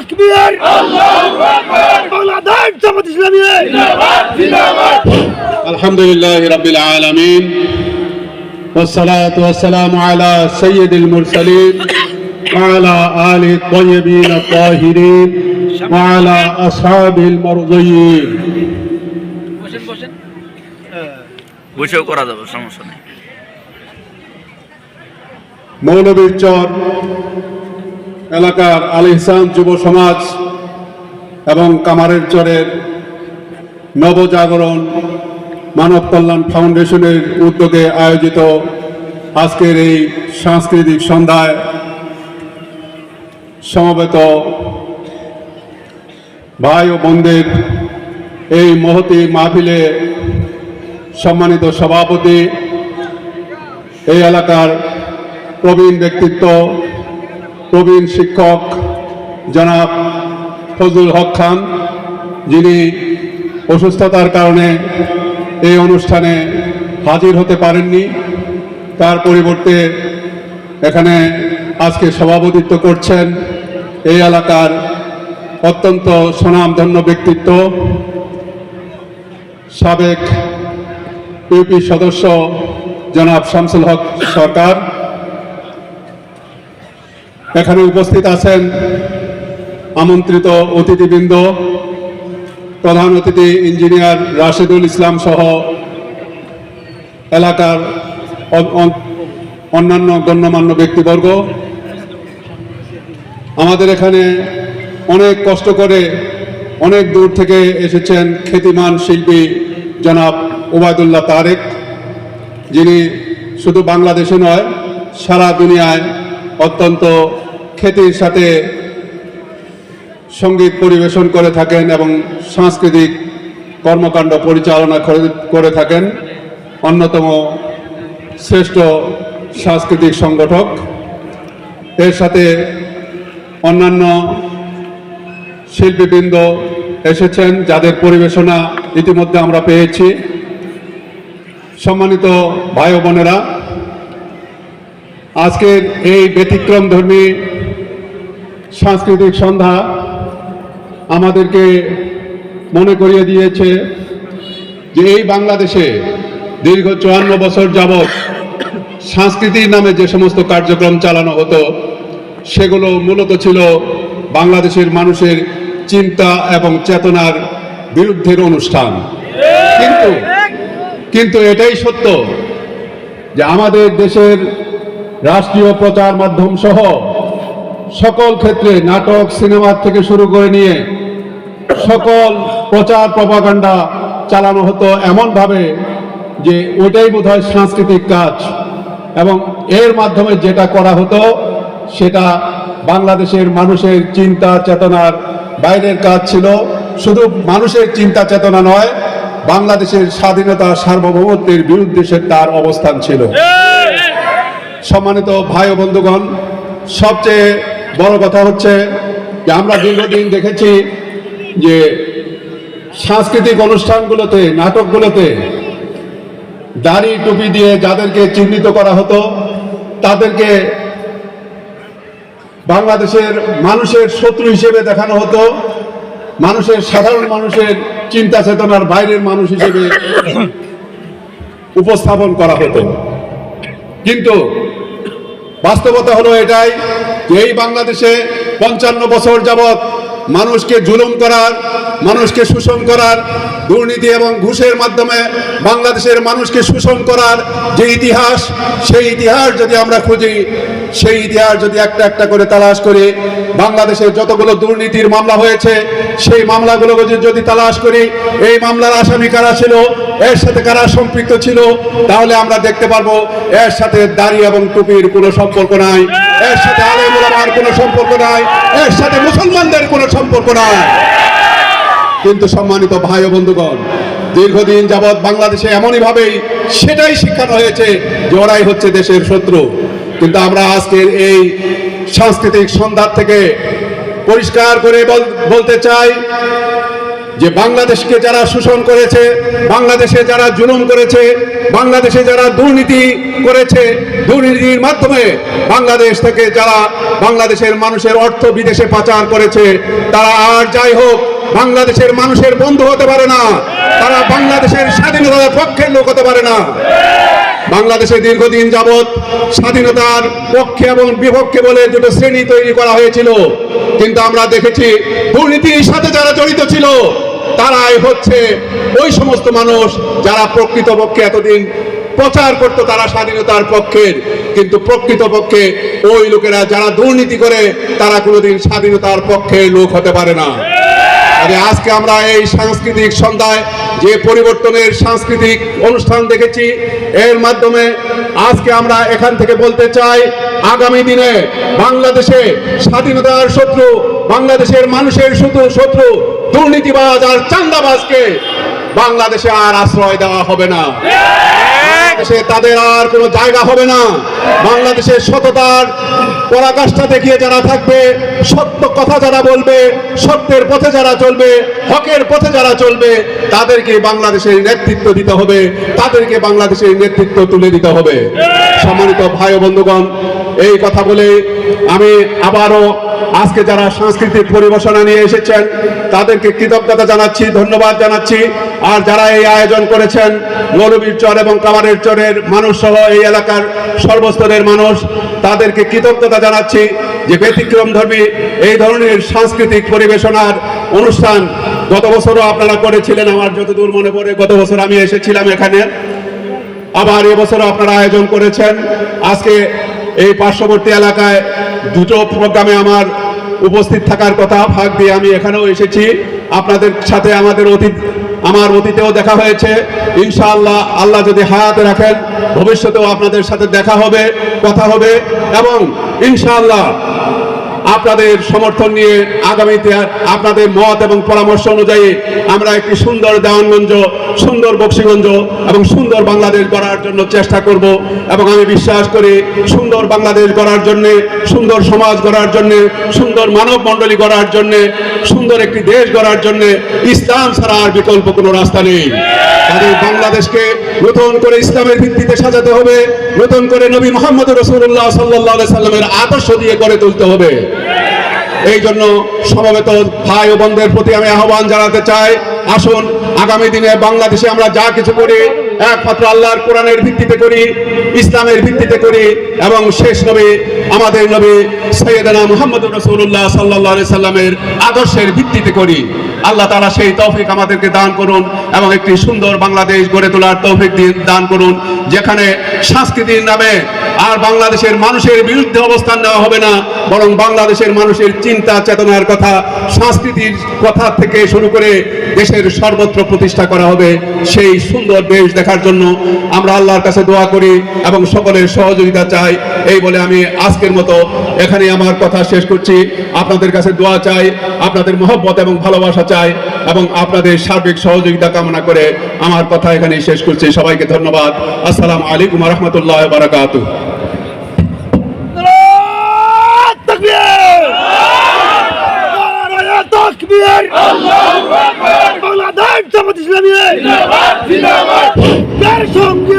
তাকবীর বাংলাদেশ জামাত ইসলামী الحمد لله رب العالمين والصلاة والسلام على سيد المرسلين وعلى آل الطيبين الطاهرين وعلى أصحاب المرضيين বসেও করা যাবে সমস্যা নেই মৌলবীর চর এলাকার আল ইহসান যুব সমাজ এবং কামারের চরের নবজাগরণ মানব কল্যাণ ফাউন্ডেশনের উদ্যোগে আয়োজিত আজকের এই সাংস্কৃতিক সন্ধ্যায় সমবেত ভাই ও বোনদের এই মহতি মাহফিলে সম্মানিত সভাপতি, এই এলাকার প্রবীণ ব্যক্তিত্ব প্রবীণ শিক্ষক জনাব ফজলুল হক খান, যিনি অসুস্থতার কারণে এই অনুষ্ঠানে হাজির হতে পারেননি। তার পরিবর্তে এখানে আজকে সভাপতিত্ব করছেন এই এলাকার অত্যন্ত সুনামধন্য ব্যক্তিত্ব, সাবেক ইউপি সদস্য জনাব শামসুল হক সরকার। এখানে উপস্থিত আছেন আমন্ত্রিত অতিথিবৃন্দ, প্রধান অতিথি ইঞ্জিনিয়ার রাশেদুল ইসলাম সহ এলাকার অন্যান্য গণ্যমান্য ব্যক্তিবর্গ। আমাদের এখানে অনেক কষ্ট করে অনেক দূর থেকে এসেছেন খ্যাতিমান শিল্পী জনাব ওবায়দুল্লাহ তারেক, যিনি শুধু বাংলাদেশে নয়, সারা দুনিয়ায় অত্যন্ত খ্যাতির সাথে সংগীত পরিবেশন করে থাকেন এবং সাংস্কৃতিক কর্মকাণ্ড পরিচালনা করে- থাকেন। অন্যতম শ্রেষ্ঠ সাংস্কৃতিক সংগঠক। এর সাথে অন্যান্য শিল্পীবৃন্দ এসেছেন, যাদের পরিবেশনা ইতিমধ্যে আমরা পেয়েছি। সম্মানিত ভাই বোনেরা আজকের এই ব্যতিক্রম ধর্মী সাংস্কৃতিক সন্ধ্যা আমাদেরকে মনে করিয়ে দিয়েছে যে এই বাংলাদেশে দীর্ঘ চুয়ান্ন বছর যাবৎ সংস্কৃতির নামে যে সমস্ত কার্যক্রম চালানো হতো, সেগুলো মূলত ছিল বাংলাদেশের মানুষের চিন্তা এবং চেতনার বিরুদ্ধের অনুষ্ঠান। কিন্তু কিন্তু এটাই সত্য যে আমাদের দেশের রাষ্ট্রীয় প্রচার মাধ্যম সহ সকল ক্ষেত্রে নাটক সিনেমার থেকে শুরু করে নিয়ে সকল প্রচার প্রপাগান্ডা চালানো হতো এমনভাবে যে ওইটাই বোধ হয় সাংস্কৃতিক কাজ। এবং এর মাধ্যমে যেটা করা হতো, সেটা বাংলাদেশের মানুষের চিন্তা, চেতনার বাইরের কাজ ছিল। শুধু মানুষের চিন্তা, চেতনা নয়, বাংলাদেশের স্বাধীনতা, সার্বভৌমত্বের বিরুদ্ধে সে তার অবস্থান ছিল। সম্মানিত ভাই ও বন্ধুগণ, সবচেয়ে বড় কথা হচ্ছে যে আমরা দীর্ঘদিন দেখেছি যে সাংস্কৃতিক অনুষ্ঠানগুলোতে, নাটকগুলোতে দাড়ি টুপি দিয়ে যাদেরকে চিহ্নিত করা হতো, তাদেরকে বাংলাদেশের মানুষের শত্রু হিসেবে দেখানো হতো, মানুষের সাধারণ মানুষের চিন্তা চেতনার বাইরের মানুষ হিসেবে উপস্থাপন করা হতো। কিন্তু বাস্তবতা হলো এটাই যে এই বাংলাদেশে পঞ্চান্ন বছর যাবৎ মানুষকে জুলুম করার, মানুষকে শোষণ করার, দুর্নীতি এবং ঘুষের মাধ্যমে বাংলাদেশের মানুষকে শোষণ করার যে ইতিহাস, সেই ইতিহাস যদি আমরা খুঁজি, সেই ইতিহাস যদি একটা একটা করে তালাশ করি, বাংলাদেশে যতগুলো দুর্নীতির মামলা হয়েছে, সেই মামলাগুলো যদি তালাশ করি, এই মামলার আসামি কারা ছিল, এর সাথে কারা সম্পৃক্ত ছিল, তাহলে আমরা দেখতে পারব এর সাথে দাড়ি এবং টুপির কোনো সম্পর্ক নাই, এর সাথে আলেম ওলামার কোনো সম্পর্ক নাই এর সাথে মুসলমানদের কোনো সম্পর্ক নাই। কিন্তু সম্মানিত ভাই ও বন্ধুগণ, দীর্ঘদিন যাবৎ বাংলাদেশে এমনই ভাবেই সেটাই শিক্ষানো হয়েছে যে ওরাই হচ্ছে দেশের শত্রু। কিন্তু আমরা আজকের এই সাংস্কৃতিক সন্ধ্যার থেকে পরিষ্কার করে বল- বলতে চাই যে বাংলাদেশকে যারা শোষণ করেছে, বাংলাদেশে যারা জুলুম করেছে, বাংলাদেশে যারা দুর্নীতি করেছে, দুর্নীতির মাধ্যমে বাংলাদেশ থেকে যারা বাংলাদেশের মানুষের অর্থ বিদেশে পাচার করেছে, তারা আর যাই হোক, বাংলাদেশের মানুষের বন্ধু হতে পারে না, তারা বাংলাদেশের স্বাধীনতার পক্ষের লোক হতে পারে না। বাংলাদেশে দীর্ঘদিন যাবৎ স্বাধীনতার পক্ষে এবং বিপক্ষে বলে দুটো শ্রেণি তৈরি করা হয়েছিল, কিন্তু আমরা দেখেছি দুর্নীতির সাথে যারা জড়িত ছিল তারাই হচ্ছে ওই সমস্ত মানুষ যারা প্রকৃতপক্ষে এতদিন প্রচার করতো তারা স্বাধীনতার পক্ষের। কিন্তু প্রকৃতপক্ষে ওই লোকেরা যারা দুর্নীতি করে, তারা কোনোদিন স্বাধীনতার পক্ষে লোক হতে পারে না। আজকে আমরা এই সাংস্কৃতিক সন্ধ্যায় যে পরিবর্তনের সাংস্কৃতিক অনুষ্ঠান দেখেছি, এর মাধ্যমে আজকে আমরা এখান থেকে বলতে চাই, আগামী দিনে বাংলাদেশে স্বাধীনতার শত্রু, বাংলাদেশের মানুষের শুধু শত্রু, দুর্নীতিবাজ আর চান্দাবাজকে বাংলাদেশে আর আশ্রয় দেওয়া হবে না। বাংলাদেশে তাদের আর কোনো জায়গা হবে না। বাংলাদেশের সততার পরাকাষ্ঠা দেখিয়ে যারা থাকবে, সত্য কথা যারা বলবে, সত্যের পথে যারা চলবে, হকের পথে যারা চলবে, তাদেরকে বাংলাদেশের নেতৃত্ব দিতে হবে, তাদেরকে বাংলাদেশের নেতৃত্ব তুলে দিতে হবে। সম্মানিত ভাই বন্ধুগণ, এই কথা বলে আমি আবারও আজকে যারা সাংস্কৃতিক পরিবেশনা নিয়ে এসেছেন, তাদেরকে কৃতজ্ঞতা জানাচ্ছি, ধন্যবাদ জানাচ্ছি। আর যারা এই আয়োজন করেছেন মৌলবীর চর এবং কামারের চরের মানুষ সহ এই এলাকার সর্বস্তরের মানুষ, তাদেরকে কৃতজ্ঞতা জানাচ্ছি যে ব্যতিক্রম ধর্মী এই ধরনের সাংস্কৃতিক পরিবেশনার অনুষ্ঠান গত বছরও আপনারা করেছিলেন। আমার যতদূর মনে পড়ে গত বছর আমি এসেছিলাম এখানে। আবার এবছরও আপনারা আয়োজন করেছেন। আজকে এই পার্শ্ববর্তী এলাকায় দুটো প্রোগ্রামে আমার উপস্থিত থাকার কথা, ভাগ দিয়ে আমি এখানেও এসেছি। আপনাদের সাথে আমাদের অতীত আমার অতীতেও দেখা হয়েছে। ইনশাআল্লাহ আল্লাহ যদি হায়াতে রাখেন, ভবিষ্যতেও আপনাদের সাথে দেখা হবে, কথা হবে এবং ইনশাআল্লাহ আপনাদের সমর্থন নিয়ে আগামীতে আপনাদের মত এবং পরামর্শ অনুযায়ী আমরা একটি সুন্দর দেওয়ানগঞ্জ সুন্দর বক্সিগঞ্জ এবং সুন্দর বাংলাদেশ গড়ার জন্য চেষ্টা করব এবং আমি বিশ্বাস করি সুন্দর বাংলাদেশ গড়ার জন্য, সুন্দর সমাজ গড়ার জন্য, সুন্দর মানব মণ্ডলী গড়ার জন্য, সুন্দর একটি দেশ গড়ার জন্য ইসলাম ছাড়া আর বিকল্প কোনো রাস্তা নেই। তাদের বাংলাদেশকে নতুন করে ইসলামের ভিত্তিতে সাজাতে হবে, নতুন করে নবী মোহাম্মদ রসুল্লাহ সাল্লাহ সাল্লামের আদর্শ দিয়ে গড়ে তুলতে হবে। এই জন্য সমবেত ভাই ও বোনদের প্রতি আমি আহ্বান জানাতে চাই, আসুন আগামী দিনে বাংলাদেশে আমরা যা কিছু করি, একমাত্র আল্লাহর কোরআনের ভিত্তিতে করি, ইসলামের ভিত্তিতে করি, এবং শেষ নবী, আমাদের নবী সৈয়দনা মোহাম্মদ রসুল্লাহ সাল্লাহ সাল্লামের আদর্শের ভিত্তিতে করি। আল্লাহ তারা সেই তৌফিক আমাদেরকে দান করুন এবং একটি সুন্দর বাংলাদেশ গড়ে তোলার তৌফিক দিন, দান করুন, যেখানে সংস্কৃতির নামে আর বাংলাদেশের মানুষের বিরুদ্ধে অবস্থান নেওয়া হবে না, বরং বাংলাদেশের মানুষের চিন্তা চেতনার কথা, সংস্কৃতির কথা থেকে শুরু করে দেশের সর্বত্র প্রতিষ্ঠা করা হবে সেই সুন্দর দেশ দেখার জন্য আমরা আল্লাহর কাছে দোয়া করি এবং সকলের সহযোগিতা চাই। এই বলে আমি আজকের মতো এখানে আমার কথা শেষ করছি। আপনাদের কাছে দোয়া চাই, আপনাদের মহব্বত এবং ভালোবাসা চাই এবং আপনাদের সার্বিক সহযোগিতা কামনা করে আমার কথা এখানে শেষ করছি। সবাইকে ধন্যবাদ। আসসালামু আলাইকুম রহমতুল্লাহ বারাকাতুহ। নারায়ে আকবার। বাংলাদেশ জামাত ইসলামী জিন্দাবাদ জিন্দাবাদ। তার সঙ্গে